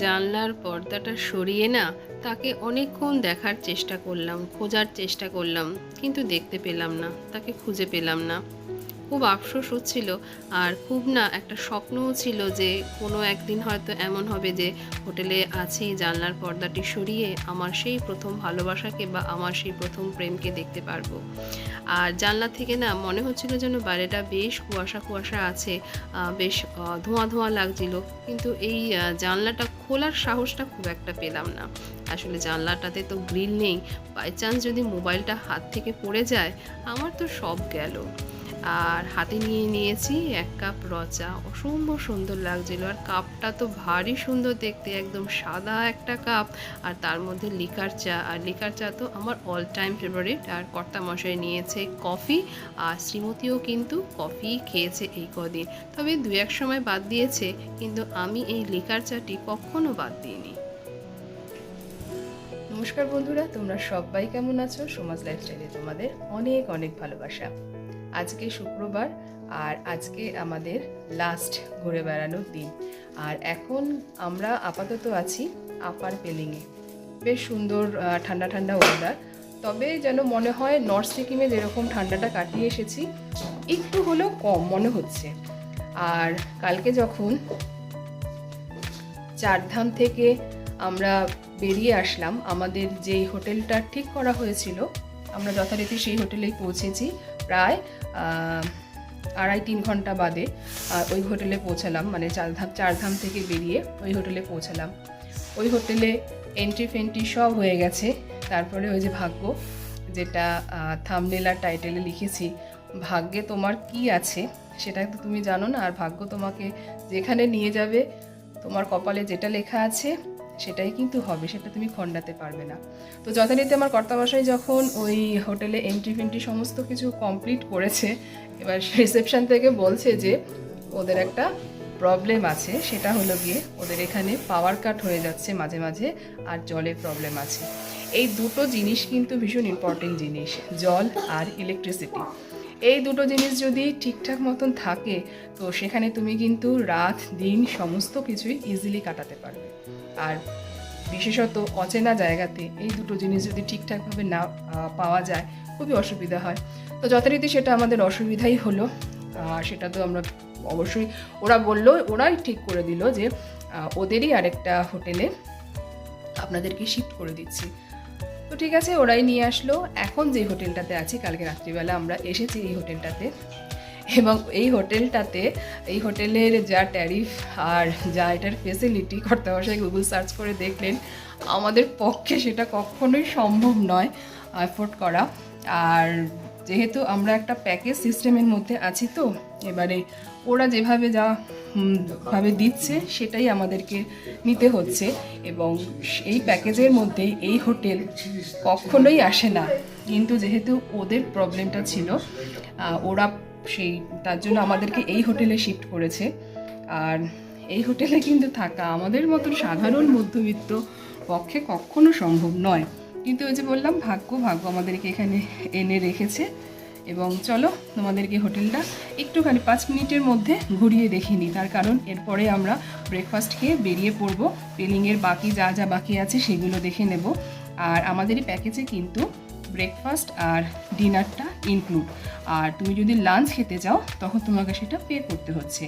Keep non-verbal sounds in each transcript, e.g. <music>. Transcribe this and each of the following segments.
জানলার পর্দাটা সরিয়ে না, তাকে অনেকক্ষণ দেখার চেষ্টা করলাম, খোঁজার চেষ্টা করলাম, কিন্তু দেখতে পেলাম না, তাকে খুঁজে পেলাম না। খুব আফসোস হচ্ছিল, আর খুব না একটা স্বপ্নও ছিল যে কোনো একদিন হয়তো এমন হবে যে হোটেলে আছি, জানলার পর্দাটি সরিয়ে আমার সেই প্রথম ভালোবাসাকে বা আমার সেই প্রথম প্রেমকে দেখতে পারব। আর জানলা থেকে না মনে হচ্ছিল যেন বাইরেটা বেশ কুয়াশা কুয়াশা আছে বেশ ধোঁয়া ধোঁয়া লাগছিল, কিন্তু এই জানলাটা খোলার সাহসটা খুব একটা পেলাম না। আসলে জানলাটাতে তো গ্রিল নেই। বাই চান্স যদি মোবাইলটা হাত থেকে পড়ে যায়, আমার তো সব গেল। আর হাতে নিয়ে নিয়েছি এক কাপ রচা। অসম্ভব সুন্দর লাগছিল আর কাপটা তো ভারী সুন্দর দেখতে, একদম সাদা একটা কাপ। আর তার মধ্যে লিকার চা। আর লিকার চা তো আমার অল টাইম ফেভারিট আর কর্তা মশাই নিয়েছে কফি। আর শ্রীমতীও কিন্তু কফি খেয়েছে এই কদিন। তবে দু এক সময় বাদ দিয়েছে, কিন্তু আমি এই লিকার চাটি কখনো বাদ দিইনি। নমস্কার বন্ধুরা, তোমরা সবাই কেমন আছো? সমাজ লাইফস্টাইলে তোমাদের অনেক অনেক ভালোবাসা। আজকে শুক্রবার আর আজকে আমাদের লাস্ট ঘুরে বেড়ানোর দিন। আর এখন আমরা আপাতত আছি আপার পেলিংয়ে বেশ সুন্দর ঠান্ডা ঠান্ডা ওয়েদার তবে যেন মনে হয় নর্থ সিকিমে যেরকম ঠান্ডাটা কাটিয়ে এসেছি, একটু হলেও কম মনে হচ্ছে। আর কালকে যখন চারধাম থেকে আমরা বেরিয়ে আসলাম, আমাদের যেই হোটেলটা ঠিক করা হয়েছিল, আমরা যথারীতি সেই হোটেলেই পৌঁছেছি। প্রায় আড়াই তিন ঘণ্টা বাদে ওই হোটেলে পৌঁছালাম মানে চারধাম চারধাম থেকে বেরিয়ে ওই হোটেলে পৌঁছালাম। ওই হোটেলে এন্ট্রি ফেন্ট্রি সব হয়ে গেছে। তারপরে ওই যে ভাগ্য, যেটা থামনেল আর টাইটেলে লিখেছি, ভাগ্যে তোমার কি আছে? সেটা তো তুমি জানো না, আর ভাগ্য তোমাকে যেখানে নিয়ে যাবে, তোমার কপালে যেটা লেখা আছে সেটাই কিন্তু হবে, সেটা তুমি খণ্ডাতে পারবে না। তো যথারীতি আমার কর্তাবাসায় যখন ওই হোটেলে এন্ট্রি ফেন্ট্রি সমস্ত কিছু কমপ্লিট করেছে, এবার রিসেপশন থেকে বলছে যে ওদের একটা প্রবলেম আছে, সেটা হলো গিয়ে ওদের এখানে পাওয়ার কাট হয়ে যাচ্ছে মাঝে মাঝে আর জলের প্রবলেম আছে। এই দুটো জিনিস কিন্তু ভীষণ ইম্পর্টেন্ট জিনিস, জল আর ইলেকট্রিসিটি এই দুটো জিনিস যদি ঠিকঠাক মতন থাকে, তো সেখানে তুমি কিন্তু রাত, দিন সমস্ত কিছুই ইজিলি কাটাতে পারবে। আর বিশেষত অচেনা জায়গাতে এই দুটো জিনিস যদি ঠিকঠাকভাবে না পাওয়া যায়, খুবই অসুবিধা হয়। তো যথারীতি সেটা আমাদের অসুবিধাই হলো। সেটা তো আমরা অবশ্যই, ওরা বলল, ওরাই ঠিক করে দিল যে ওদেরই আরেকটা হোটেলে আপনাদেরকে শিফট করে দিচ্ছি। তো ঠিক আছে, ওরাই নিয়ে আসলো। এখন যে হোটেলটাতে আছি, কালকে রাত্রিবেলা আমরা এসেছি এই হোটেলটাতে। এবং এই হোটেলটাতে, এই হোটেলের যা ট্যারিফ আর যা এটার ফেসিলিটি করতে বসে গুগল সার্চ করে দেখলেন, আমাদের পক্ষে সেটা কখনোই সম্ভব নয় অ্যাফোর্ড করা। আর যেহেতু আমরা একটা প্যাকেজ সিস্টেমের মধ্যে আছি তো, এবারে ওরা যেভাবে যা ভাবে দিচ্ছে সেটাই আমাদেরকে নিতে হচ্ছে এবং এই প্যাকেজের মধ্যে এই হোটেল কখনোই আসে না। কিন্তু যেহেতু ওদের প্রবলেমটা ছিল ওরা সেই, তার জন্য আমাদেরকে এই হোটেলে শিফট করেছে। আর এই হোটেলে কিন্তু থাকা আমাদের মতন সাধারণ মধ্যবিত্ত পক্ষে কখনো সম্ভব নয়। কিন্তু ওই যে বললাম, ভাগ্য ভাগ্য আমাদেরকে এখানে এনে রেখেছে। এবং চলো, তোমাদেরকে হোটেলটা একটুখানি পাঁচ মিনিটের মধ্যে ঘুরিয়ে দেখিয়ে নিই। তার কারণ, এরপরে আমরা ব্রেকফাস্ট খেয়ে বেরিয়ে পড়ব। পেলিংয়ের বাকি যা যা বাকি আছে, সেগুলো দেখে নেব। আর আমাদের এই প্যাকেজে কিন্তু ব্রেকফাস্ট আর ডিনারটা ইনক্লুড আর তুমি যদি লাঞ্চ খেতে যাও তখন তোমাকে সেটা পে করতে হচ্ছে।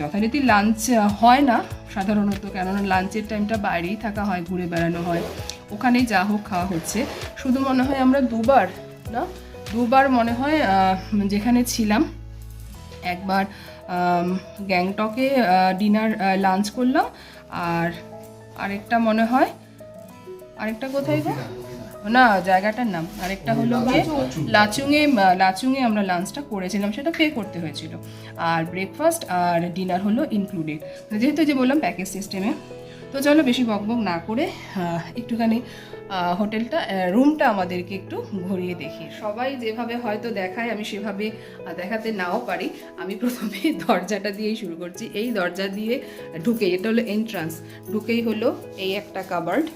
যথারীতি লাঞ্চ হয় না, সাধারণত কেননা লাঞ্চের টাইমটা বাইরেই থাকা হয়, ঘুরে বেড়ানো হয়। ওখানেই যা হোক খাওয়া হচ্ছে। শুধু মনে হয় আমরা দুবার, না? দুবার মনে হয় যেখানে ছিলাম, একবার গ্যাংটকে ডিনার লাঞ্চ করলাম। আর আরেকটা মনে হয়, আরেকটা কোথায় গো? না জায়গাটার নাম। আরেকটা হলো গিয়ে লাচুংয়ে লাচুংয়ে আমরা লাঞ্চটা করেছিলাম সেটা পে করতে হয়েছিল। আর ব্রেকফাস্ট আর ডিনার হলো ইনক্লুডেড যেহেতু যে বললাম প্যাকেজ সিস্টেমে তো চলো বেশি বকবক না করে একটুখানি হোটেলটা রুমটা আমাদেরকে একটু ঘুরিয়ে দেখি। সবাই যেভাবে হয়তো দেখায় আমি সেভাবে দেখাতে নাও পারি। আমি প্রথমে <laughs> দরজাটা দিয়েই শুরু করছি। এই দরজা দিয়ে ঢুকে এটা হলো এন্ট্রান্স ঢুকেই হলো এই একটা কাবার্ড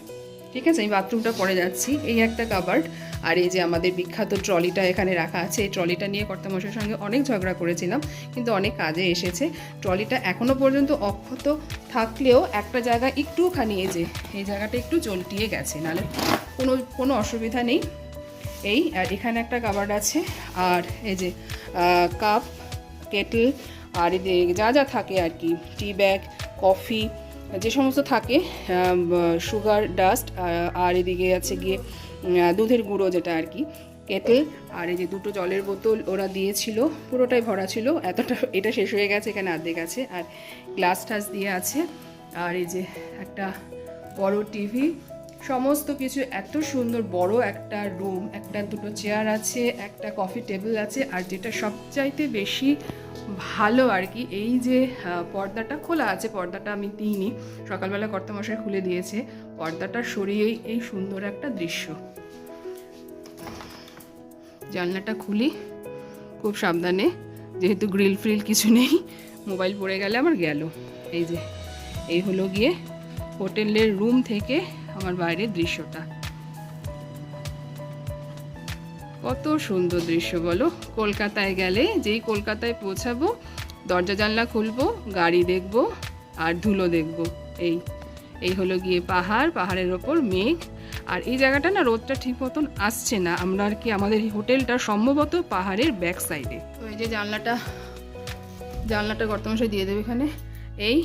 ঠিক আছে, আমি বাথরুমটা পরে যাচ্ছি। এই একটা কাবার্ড আর এই যে আমাদের বিখ্যাত ট্রলিটা এখানে রাখা আছে। এই ট্রলিটা নিয়ে কর্তামশাইয়ের সঙ্গে অনেক ঝগড়া করেছিলাম, কিন্তু অনেক কাজে এসেছে। ট্রলিটা এখনও পর্যন্ত অক্ষত থাকলেও একটা জায়গা একটুখানি এই যে, এই জায়গাটা একটু চলটিয়ে গেছে, নাহলে কোনো কোনো অসুবিধা নেই। এই, আর এখানে একটা কাবার্ড আছে, আর এই যে কাপ, কেটল, আর যা যা থাকে আর কি, টি ব্যাগ, কফি যে সমস্ত থাকে সুগার, ডাস্ট আর এদিকে আছে গিয়ে দুধের গুঁড়ো যেটা আর কি কেটে আর এই যে দুটো জলের বোতল ওরা দিয়েছিল, পুরোটাই ভরা ছিল, এতটা <laughs> এটা শেষ হয়ে গেছে এখানে অর্ধেক আছে, আর গ্লাস টাস দিয়ে আছে, আর এই যে একটা বড় টিভি, সমস্ত কিছু, এত সুন্দর, বড় একটা রুম, একটা দুটো চেয়ার আছে, একটা কফি টেবিল আছে, আর যেটা সবচাইতে বেশি ভালো আর কি। এই যে পর্দাটা খোলা আছে, পর্দাটা আমি দিইনি সকালবেলা কর্তামশাই খুলে দিয়েছে। পর্দাটা সরিয়েই এই সুন্দর একটা দৃশ্য। জানলাটা খুলি, খুব সাবধানে। যেহেতু গ্রিল ফ্রিল কিছু নেই, মোবাইল পড়ে গেলে আমার গেল। এই যে, এই হলো গিয়ে হোটেলের রুম থেকে আমার বাইরের দৃশ্যটা। কত সুন্দর দৃশ্য বলো। কলকাতায় গেলে যেই কলকাতায় পৌঁছাবো, দরজা জানলা খুলবো, গাড়ি দেখব আর ধুলো দেখব। এই এই হলো গিয়ে পাহাড়, পাহাড়ের ওপর মেঘ। আর এই জায়গাটা না রোদটা ঠিক মতন আসছে না। আমরা আর কি আমাদের এই হোটেলটা সম্ভবত পাহাড়ের ব্যাক সাইডে। তো এই যে জানলাটা জানলাটা গর্তমশাই দিয়ে দেবে এখানে। এই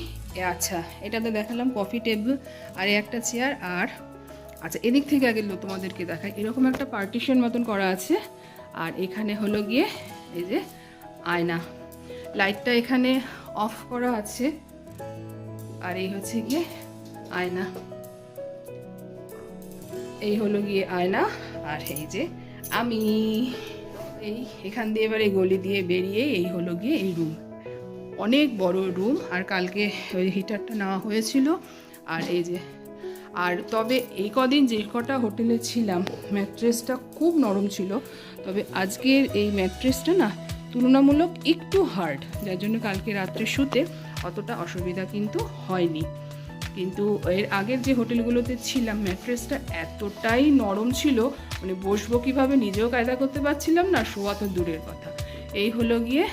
আচ্ছা এটাতে দেখালাম কফি টেবিল আর একটা চেয়ার আর আচ্ছা এদিক থেকে আগে তোমাদেরকে দেখাই। এরকম একটা পার্টিশন মতন করা আছে। আর এখানে হলো গিয়ে এই যে আয়না। লাইটটা এখানে অফ করা আছে। আর এই হচ্ছে গিয়ে আয়না। এই হলো গিয়ে আয়না। আর এই যে আমি। এই এখান দিয়ে এবার এই গলি দিয়ে বেরিয়ে এই হলো গিয়ে এই রুম অনেক বড় রুম আর কালকে ওই হিটারটা নেওয়া হয়েছিল। আর এই যে আর তবে এই কদিন যে কটা হোটেলে ছিলাম, ম্যাট্রেসটা খুব নরম ছিল। তবে আজকের এই ম্যাট্রেসটা না তুলনামূলক একটু হার্ড যার জন্য কালকে রাত্রে শুতে অতটা অসুবিধা কিন্তু হয়নি। কিন্তু এর আগের যে হোটেলগুলোতে ছিলাম, ম্যাট্রেসটা এতটাই নরম ছিল মানে বসবো কীভাবে নিজেও কায়দা করতে পারছিলাম না, শোয়া তো দূরের কথা। এই হলো গিয়ে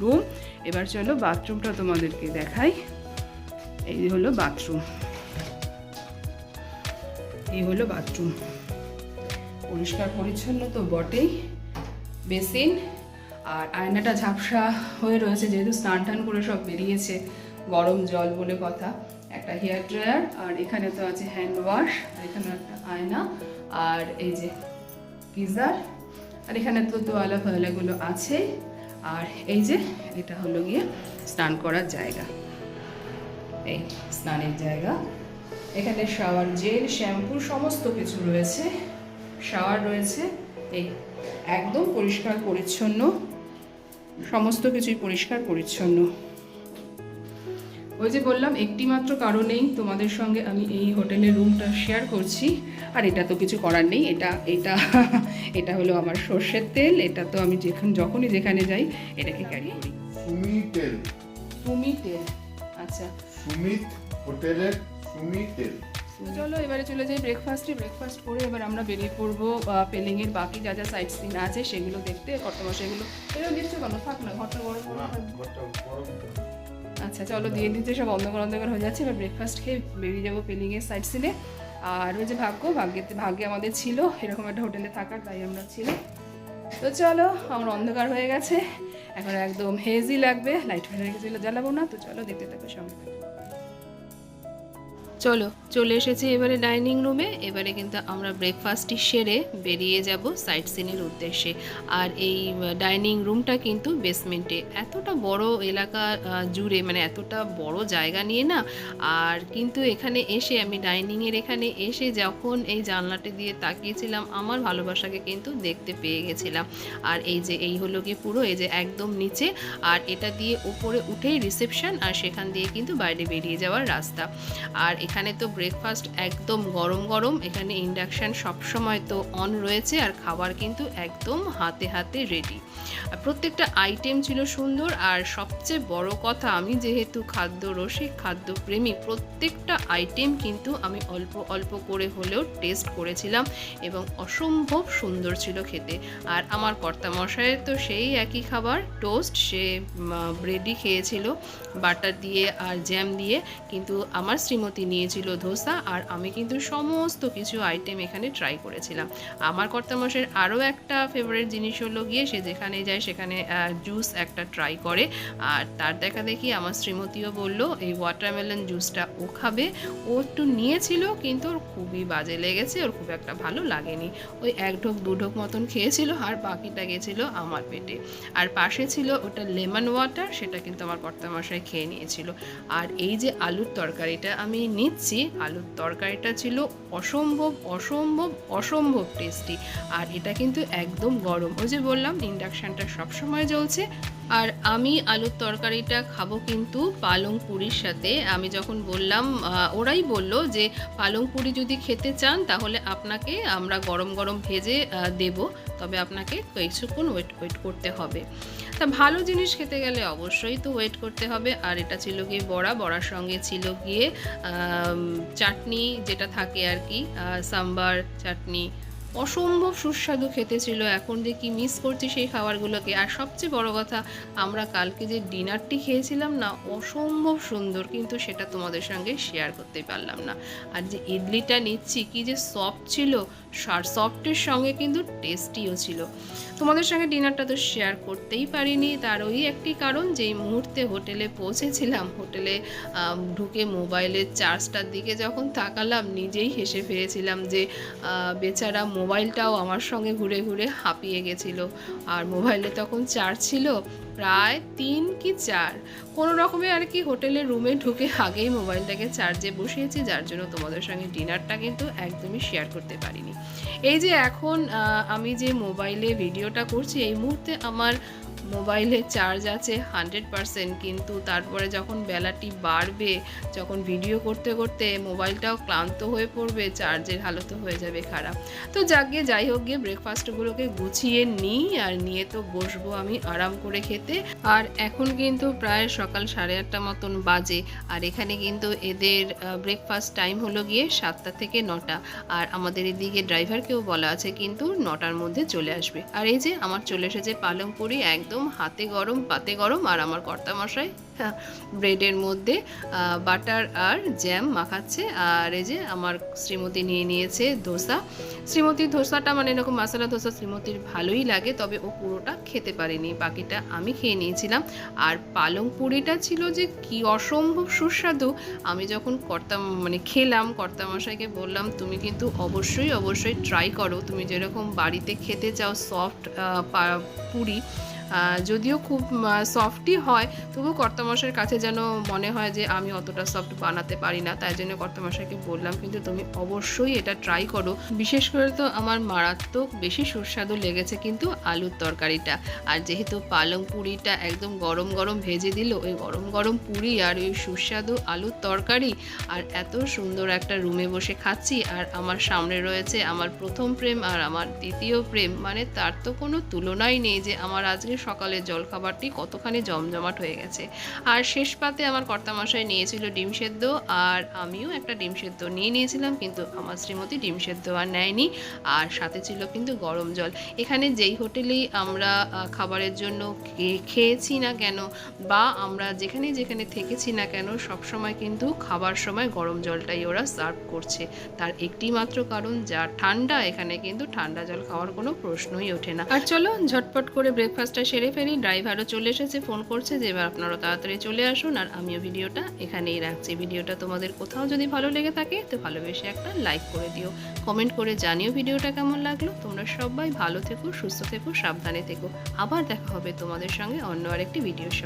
রুম এবার চলো বাথরুমটা তোমাদেরকে দেখাই। এই হলো বাথরুম এই হলো বাথরুম। পরিষ্কার পরিচ্ছন্ন তো বটেই। বেসিন আর আয়নাটা ঝাপসা হয়ে রয়েছে, যেহেতু স্নান টান করে সব বেরিয়েছে, গরম জল বলে কথা। একটা হেয়ার ড্রায়ার আর এখানে তো আছে হ্যান্ড ওয়াশ, আর এখানে একটা আয়না, আর এই যে গিজার, আর এখানে তো তোয়ালা ফোয়ালাগুলো আছে। আর এই যে এটা হলো গিয়ে স্নান করার জায়গা। এই স্নানের জায়গা। এখানে শাওয়ার জেল শ্যাম্পু সমস্ত কিছু রয়েছে। শাওয়ার রয়েছে। এই একদম পরিষ্কার পরিচ্ছন্ন সমস্ত কিছুই পরিষ্কার পরিচ্ছন্ন। ওই যে বললাম একটি মাত্র কারণেই তোমাদের সঙ্গে আমি এই হোটেলের রুমটা শেয়ার করছি। আর এটা তো কিছু করার নেই। এটা এটা এটা হলো আমার সর্ষের তেল। এটা তো আমি যেখান যখনই যেখানে যাই এটাকে ক্যারি করি। তুমি তেল। আচ্ছা। সুমিত হোটেলের চলো এবারে চলে যাই ব্রেকফাস্টে ব্রেকফাস্ট করে এবার আমরা বেরিয়ে পড়ব পেলিংয়ের বাকি যা যা সাইট সিন আছে সেগুলো দেখতে। কর্তমাসে এগুলো এগুলো দিচ্ছে কেন? থাক না ঘরটা বড় আচ্ছা চলো দিয়ে দিতে সব অন্ধকার অন্ধকার হয়ে যাচ্ছে। এবার ব্রেকফাস্ট খেয়ে বেরিয়ে যাব পেলিংয়ের সাইড সিনে আর ওই যে ভাগ্য ভাগ্যেতে ভাগ্যে আমাদের ছিল। এরকম একটা হোটেলে থাকার তাই আমরা ছিলাম তো চলো আমার অন্ধকার হয়ে গেছে। এখন একদম হেজি লাগবে। লাইট ফেলে রেখেছিল জ্বালাবো না। তো চলো দেখতে থাকো সঙ্গে। চলো, চলে এসেছি এবারে ডাইনিং রুমে। এবারে কিন্তু আমরা ব্রেকফাস্টটি সেরে বেরিয়ে যাব সাইট সিনের উদ্দেশ্যে। আর এই ডাইনিং রুমটা কিন্তু বেসমেন্টে এতটা বড় এলাকা জুড়ে মানে এতটা বড় জায়গা নিয়ে না, আর কিন্তু এখানে এসে, আমি ডাইনিংয়ের এখানে এসে যখন এই জানলাটি দিয়ে তাকিয়েছিলাম, আমার ভালোবাসাকে কিন্তু দেখতে পেয়ে গেছিলাম। আর এই যে, এই হলো গিয়ে পুরো, এই যে একদম নিচে, আর এটা দিয়ে উপরে উঠেই রিসেপশন আর সেখান দিয়ে কিন্তু বাইরে বেরিয়ে যাওয়ার রাস্তা। আর এখানে তো ব্রেকফাস্ট একদম গরম গরম, এখানে ইন্ডাকশান সবসময় তো অন রয়েছে আর খাবার কিন্তু একদম হাতে হাতে রেডি আর প্রত্যেকটা আইটেম ছিল সুন্দর আর সবচেয়ে বড় কথা আমি যেহেতু খাদ্য রসিক খাদ্যপ্রেমী প্রত্যেকটা আইটেম কিন্তু আমি অল্প অল্প করে হলেও টেস্ট করেছিলাম এবং অসম্ভব সুন্দর ছিল খেতে। আর আমার কর্তামশায়ের তো সেই একই খাবার টোস্ট সে ব্রেডই খেয়েছিল বাটার দিয়ে আর জ্যাম দিয়ে, কিন্তু আমার শ্রীমতী নিয়েছিল ধোসা আর আমি কিন্তু সমস্ত কিছু আইটেম এখানে ট্রাই করেছিলাম। আমার কর্তামশাইয়ের আরও একটা ফেভারিট জিনিস হলো গিয়ে সে যেখানে যায় সেখানে জুস একটা ট্রাই করে। আর তার দেখা দেখি আমার শ্রীমতীও বলল, এই ওয়াটারমেলন জুসটা ও খাবে। ও একটু নিয়েছিল কিন্তু ওর খুবই বাজে লেগেছে, ওর খুব একটা ভালো লাগেনি। ওই এক ঢোক, দু ঢোক মতন খেয়েছিল আর বাকিটা গেছিল আমার পেটে। আর পাশে ছিল ওটা লেমন ওয়াটার সেটা কিন্তু আমার কর্তামশাই খেয়ে নিয়েছিল। আর এই যে আলুর তরকারিটা আমি নিচ্ছি আলুর তরকারিটা ছিল অসম্ভব অসম্ভব অসম্ভব টেস্টি আর এটা কিন্তু একদম গরম। ওই যে বললাম, ইন্ডাকশানটা সবসময় জ্বলছে। আর আমি আলুর তরকারিটা খাব কিন্তু পালং পুরির সাথে। আমি যখন বললাম ওরাই বলল যে, পালং পুরি যদি খেতে চান, তাহলে আপনাকে আমরা গরম গরম ভেজে দেব। তবে আপনাকে কিছুক্ষণ ওয়েট ওয়েট করতে হবে। তা ভালো জিনিস খেতে গেলে অবশ্যই তো ওয়েট করতে হবে। আর এটা ছিল গিয়ে বড়া, বড়ার সঙ্গে ছিল গিয়ে চাটনি যেটা থাকে আর কি সাম্বার, চাটনি অসম্ভব সুস্বাদু খেতে ছিল। এখন যে কি মিস করছি সেই খাবারগুলোকে। আর সবচেয়ে বড় কথা, আমরা কালকে যে ডিনারটি খেয়েছিলাম না, অসম্ভব সুন্দর। কিন্তু সেটা তোমাদের সঙ্গে শেয়ার করতে পারলাম না। আর যে ইডলিটা নিচ্ছি, কি যে সফট ছিল সফটের সঙ্গে কিন্তু টেস্টিও ছিল। তোমাদের সঙ্গে ডিনারটা তো শেয়ার করতেই পারিনি। তার ওই একটি কারণ, যেই মুহূর্তে হোটেলে পৌঁছেছিলাম হোটেলে ঢুকে মোবাইলের চার্জটার দিকে যখন তাকালাম, নিজেই হেসে ফেলেছিলাম যে বেচারা মোবাইলটাও আমার সঙ্গে ঘুরে ঘুরে হাঁপিয়ে গেছিল। আর মোবাইলে তখন চার্জ ছিল প্রায় তিন কি চার। কোনো রকমে আর কি হোটেলের রুমে ঢুকে আগেই মোবাইলটাকে চার্জে বসিয়েছি, যার জন্য তোমাদের সঙ্গে ডিনারটা কিন্তু একদমই শেয়ার করতে পারিনি। এই যে এখন আমি যে মোবাইলে ভিডিওটা করছি, এই মুহূর্তে আমার মোবাইলে চার্জ আছে হান্ড্রেড পারসেন্ট কিন্তু তারপরে যখন বেলাটি বাড়বে, যখন ভিডিও করতে করতে মোবাইলটাও ক্লান্ত হয়ে পড়বে চার্জের হালত হয়ে যাবে খারাপ। তো যাক গিয়ে যাই হোক গিয়ে ব্রেকফাস্টগুলোকে গুছিয়ে নিই আর নিয়ে তো বসবো আমি আরাম করে খেতে। আর এখন কিন্তু প্রায় সকাল সাড়ে আটটা মতন বাজে আর এখানে কিন্তু এদের ব্রেকফাস্ট টাইম হলো গিয়ে সাতটা থেকে নটা। আর আমাদের এদিকে ড্রাইভারকেও বলা আছে কিন্তু নটার মধ্যে চলে আসবে। আর এই যে আমার চলে এসেছে পালং পুরি একদম হাতে গরম, পাতে গরম আর আমার কর্তামশাই ব্রেডের মধ্যে বাটার আর জ্যাম মাখাচ্ছে। আর এই যে আমার শ্রীমতী নিয়ে নিয়েছে ধোসা। শ্রীমতীর ধোসাটা মানে এরকম মশলা ধোসা শ্রীমতীর ভালোই লাগে, তবে ও পুরোটা খেতে পারেনি। বাকিটা আমি খেয়ে নিয়েছিলাম। আর পালং পুরিটা ছিল যে কি অসম্ভব সুস্বাদু। আমি যখন কর্তা মানে খেলাম, কর্তামশাইকে বললাম, তুমি কিন্তু অবশ্যই অবশ্যই ট্রাই করো। তুমি যেরকম বাড়িতে খেতে চাও সফট পুরি যদিও খুব সফটই হয় তবু কর্তামশাইয়ের কাছে যেন মনে হয় যে আমি অতটা সফট বানাতে পারি না, তাই জন্য কর্তামশাইকে বললাম, কিন্তু তুমি অবশ্যই এটা ট্রাই করো। বিশেষ করে তো আমার মারাত্মক বেশি সুস্বাদু লেগেছে কিন্তু আলুর তরকারিটা। আর যেহেতু পালং পুরিটা একদম গরম গরম ভেজে দিল, ওই গরম গরম পুরি আর ওই সুস্বাদু আলুর তরকারি, আর এত সুন্দর একটা রুমে বসে খাচ্ছি, আর আমার সামনে রয়েছে আমার প্রথম প্রেম আর আমার দ্বিতীয় প্রেম মানে তার তো কোনো তুলনাই নেই যে আমার আজকে সকালের জলখাবারটি কতখানি জমজমাট হয়ে গেছে। আর শেষ পাতে আমার কর্তামশাই নিয়েছিল ডিম সেদ্ধ, আর আমিও একটা ডিম সেদ্ধ নিয়ে নিয়েছিলাম, কিন্তু আমার শ্রীমতী ডিম সেদ্ধ আর নেয়নি, আর সাথে ছিল কিন্তু গরম জল। এখানে যেই হোটেলেই আমরা খাবারের জন্য খেয়েছি না কেন, বা আমরা যেখানে যেখানে থেকেছি না কেন সব সময় কিন্তু খাবার সময় গরম জলটাই ওরা সার্ভ করছে। তার একটি মাত্র কারণ, যা ঠান্ডা, এখানে কিন্তু ঠান্ডা জল খাওয়ার কোনো প্রশ্নই ওঠে না। আর চলো ঝটপট করে ব্রেকফাস্টটা সেরে ফেলি ড্রাইভারও চলে এসেছে, ফোন করছে যে এবার আপনারা তাড়াতাড়ি চলে আসুন আর আমিও ভিডিওটা এখানেই রাখছি। ভিডিওটা তোমাদের কোথাও যদি ভালো লেগে থাকে তো ভালোবেসে একটা লাইক করে দিও। কমেন্ট করে জানিও ভিডিওটা কেমন লাগল। তোমরা সবাই ভালো থেকো, সুস্থ থেকো, সাবধানে থেকো। আবার দেখা হবে তোমাদের সঙ্গে অন্য আরেকটি ভিডিওর সঙ্গে